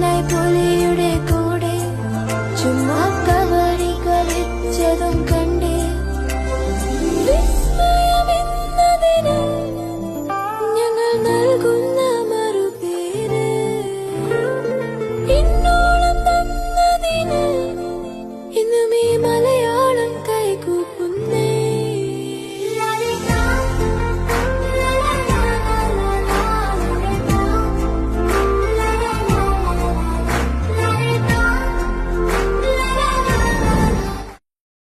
ഞാനായി പുലിയുടെ കൂടെ ചുമ്മാ കവറി കളിച്ചതും